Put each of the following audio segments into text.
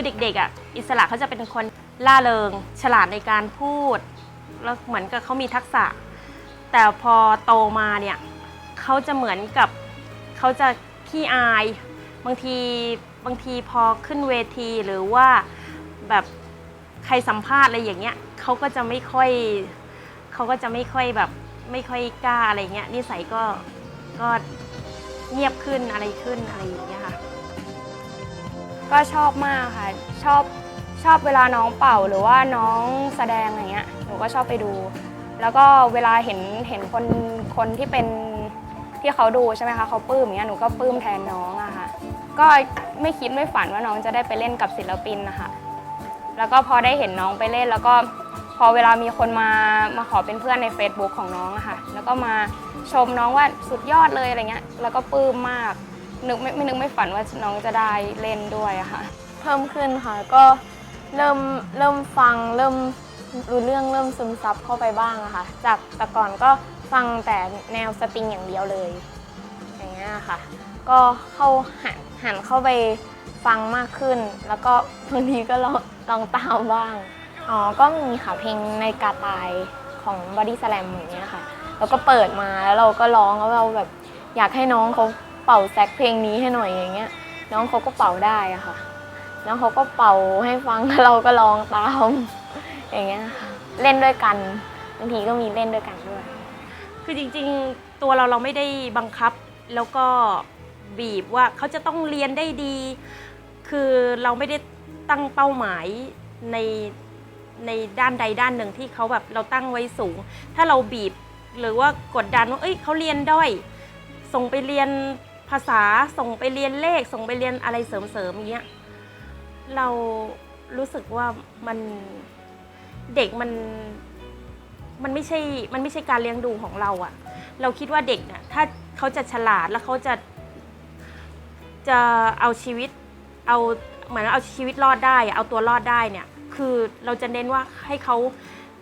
คือเด็กๆอะอิสระเขาจะเป็นคนล่าเริง ฉลาดในการพูด แล้วเหมือนกับเขามีทักษะ แต่พอโตมาเนี่ยเขาจะเหมือนกับเขาจะขี้อาย บางทีบางทีพอขึ้นเวทีหรือว่าแบบใครสัมภาษณ์อะไรอย่างเงี้ยเขาก็จะไม่ค่อยเขาก็จะไม่ค่อยแบบไม่ค่อยกล้าอะไรเงี้ยนิสัยก็ก็เงียบขึ้นอะไรขึ้นอะไรอย่างเงี้ย ก็ชอบมากค่ะ ชอบชอบเวลาน้องเป่าหรือว่าน้องแสดงอะไรเงี้ยหนูก็ชอบไปดู แล้วก็เวลาเห็นเห็นคนคนที่เป็นที่เขาดูใช่ไหมคะเขาปลื้มอย่างเงี้ยหนูก็ปลื้มแทนน้องอะค่ะ ก็ไม่คิดไม่ฝันว่าน้องจะได้ไปเล่นกับศิลปินนะคะแล้วก็พอได้เห็นน้องไปเล่น แล้วก็พอเวลามีคนมามาขอเป็นเพื่อนใน Facebook ของน้องอะค่ะ แล้วก็มาชมน้องว่าสุดยอดเลยอะไรเงี้ยแล้วก็ปลื้มมาก นึกไม่ไม่นึกไม่ฝันว่าน้องจะได้เล่นด้วยอะค่ะ เพิ่มขึ้นค่ะก็เริ่มเริ่มฟังเริ่มรู้เรื่องเริ่มซึมซับเข้าไปบ้างอะค่ะ จากแต่ก่อนก็ฟังแต่แนวสตริงอย่างเดียวเลย อย่างเงี้ยค่ะ ก็เข้าหันหันเข้าไปฟังมากขึ้น แล้วก็บางทีก็ลองลองตามบ้าง อ๋อ ก็มีค่ะเพลงในกาตายของ Body Slam อย่างเงี้ยค่ะ แล้วก็เปิดมาแล้วเราก็ร้องแล้วเราแบบอยากให้น้องเขา เป่าแซกเพลงนี้ให้หน่อยอย่างเงี้ย น้องเขาก็เป่าได้อะค่ะแล้วเขาก็เป่าให้ฟังเราก็ร้องตามอย่างเงี้ยค่ะเล่นด้วยกันบางทีก็มีเล่นด้วยกันด้วย คือจริงๆตัวเราเราไม่ได้บังคับ แล้วก็บีบว่าเขาจะต้องเรียนได้ดี คือเราไม่ได้ตั้งเป้าหมายในในด้านใดด้านหนึ่งที่เขาแบบเราตั้งไว้สูง ถ้าเราบีบหรือว่ากดดันว่า เอ้ยเขาเรียนด้อย ส่งไปเรียน ภาษาส่งไปเรียนเลข ส่งไปเรียนอะไรเสริมๆอย่างเงี้ยเรารู้สึกว่ามันเด็กมันมันไม่ใช่ มันไม่ใช่การเลี้ยงดูของเราอะเราคิดว่าเด็กเนี่ยถ้าเขาจะฉลาดแล้วเขาจะจะเอาชีวิตเอาเหมือนเอาชีวิตรอดได้อะเอาตัวรอดได้เนี่ย คือเราจะเน้นว่าให้เขา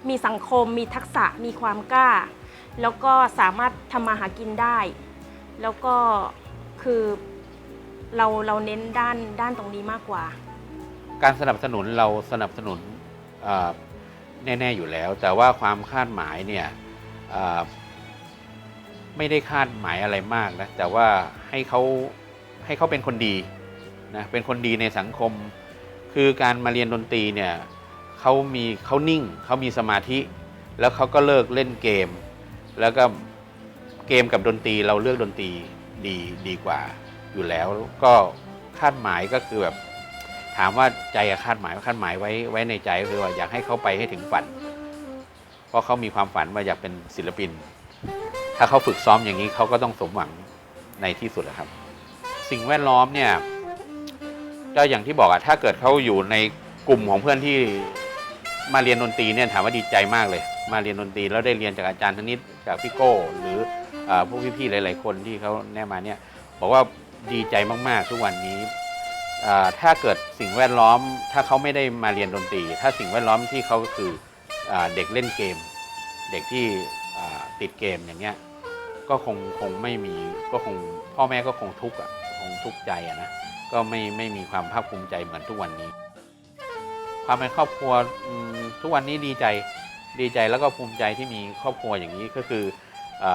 มีสังคม มีทักษะ มีความกล้า แล้วก็สามารถทำมาหากินได้ แล้วก็ คือเราเราเน้นด้านด้านตรงนี้มากกว่า การสนับสนุนเราสนับสนุนเอ่อแน่ๆอยู่แล้ว แต่ว่าความคาดหมายเนี่ยเอ่อไม่ได้คาดหมายอะไรมากนะแต่ว่าให้เขาให้เขาเป็นคนดีนะเป็นคนดีในสังคม คือการมาเรียนดนตรีเนี่ยเขามีเขานิ่งเขามีสมาธิ แล้วเขาก็เลิกเล่นเกม แล้วก็เกมกับดนตรีเราเลือกดนตรี ดีดีกว่าอยู่แล้ว ก็คาดหมายก็คือแบบ ถามว่าใจอะคาดหมายคาดหมายไว้ไว้ในใจก็คือว่าอยากให้เขาไปให้ถึงฝัน เพราะเขามีความฝันว่าอยากเป็นศิลปิน ถ้าเขาฝึกซ้อมอย่างนี้เขาก็ต้องสมหวังในที่สุดนะครับ สิ่งแวดล้อมเนี่ยก็อย่างที่บอกอะถ้าเกิดเขาอยู่ในกลุ่มของเพื่อนที่มาเรียนดนตรีเนี่ยถามว่าดีใจมากเลย มาเรียนดนตรีแล้วได้เรียนจากอาจารย์ธนิตจากพี่โก้ หรือออพวกพี่ๆหลาย ๆ คนที่เขาแนะมาเนี่ยบอกว่าดีใจมากๆทุกวันนี้ถ้าเกิดสิ่งแวดล้อม ถ้าเขาไม่ได้มาเรียนดนตรี ถ้าสิ่งแวดล้อมที่เขาก็คืออเด็กเล่นเกม เด็กที่ติดเกมอย่างเงี้ยก็คงคงไม่มีก็คงพ่อแม่ก็คงทุกข์อะคงทุกข์ใจอะนะก็ไม่ไม่มีความภาคภูมิใจเหมือนทุกวันนี้ ความเป็นครอบครัวทุกวันนี้ดีใจ ดีใจแล้วก็ภูมิใจที่มีครอบครัวอย่างนี้ก็คืออ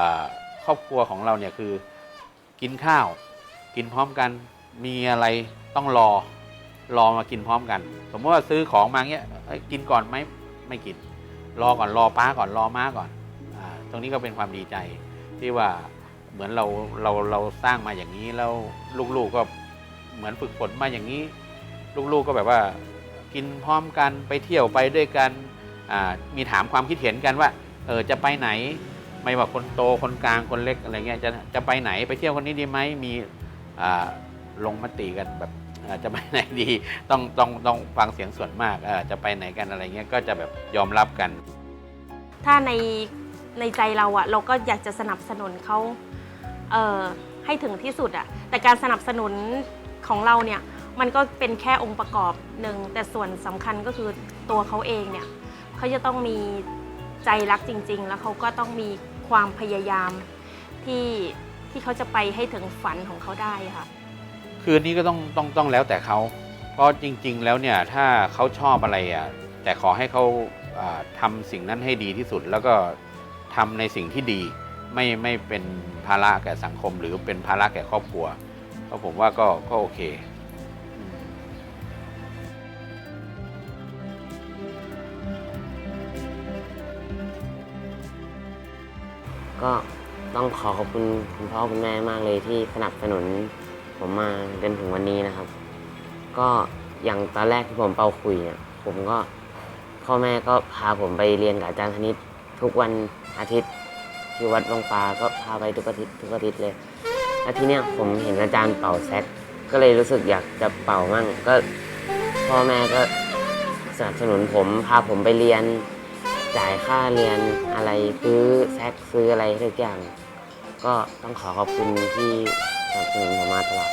ครอบครัวของเราเนี่ยคือกินข้าว กินพร้อมกันมีอะไรต้องรอรอมากินพร้อมกัน สมมติว่าซื้อของมาเงี้ยกินก่อนไหมไม่กิน รอก่อนรอป้าก่อนรอม้าก่อนอตรงนี้ก็เป็นความดีใจที่ว่าเหมือนเราเราเราสร้างมาอย่างนี้แล้วลูกๆก็เหมือนฝึกฝนมาอย่างนี้ ลูกๆก็แบบว่า กินพร้อมกันไปเที่ยวไปด้วยกัน มีถามความคิดเห็นกันว่าเออจะไปไหน ไม่ว่าคนโตคนกลางคนเล็กอะไรเงี้ยจะจะไปไหนไปเที่ยวคนนี้ดีไหมมีลงมติกันแบบจะไปไหนดีต้องต้องต้องฟังเสียงส่วนมากจะไปไหนกันอะไรเงี้ยก็จะแบบยอมรับกัน ถ้าในในใจเราอะเราก็อยากจะสนับสนุนเขาเออให้ถึงที่สุดอะแต่การสนับสนุนของเราเนี่ยมันก็เป็นแค่องค์ประกอบหนึ่งแต่ส่วนสำคัญก็คือตัวเขาเองเนี่ย เขาจะต้องมีใจรักจริง ๆ แล้วเขาก็ต้องมีความพยายามที่ที่เขาจะไปให้ถึงฝันของเขาได้ค่ะ คืออนนี้ก็ต้องต้องต้องแล้วแต่เขาเพราะจริง ๆ แล้วเนี่ยถ้าเขาชอบอะไรอะแต่ขอให้เขาอ่าทำสิ่งนั้นให้ดีที่สุด แล้วก็ทำในสิ่งที่ดี ไม่ไม่เป็นภาระแก่สังคม หรือเป็นภาระแก่ครอบครัวก็ผมว่าก็ก็โอเค ก็ต้องขอขอบคุณคุณพ่อคุณแม่มากเลยที่สนับสนุนผมมาจนถึงวันนี้นะครับ ก็อย่างตอนแรกที่ผมเป่าคุยเนี่ยผมก็พ่อแม่ก็พาผมไปเรียนกับอาจารย์ธนิตทุกวันอาทิตย์ที่วัดบางปลาก็พาไปทุกอาทิตย์ทุกอาทิตย์เลยแล้วทีเนี้ยผมเห็นอาจารย์เป่าแซกก็เลยรู้สึกอยากจะเป่ามั่งก็พ่อแม่ก็สนับสนุนผมพาผมไปเรียน จ่ายค่าเรียนอะไรซื้อแซกซื้ออะไรทุกอย่าง ก็ต้องขอขอบคุณที่สนับสนุนผมมาตลอด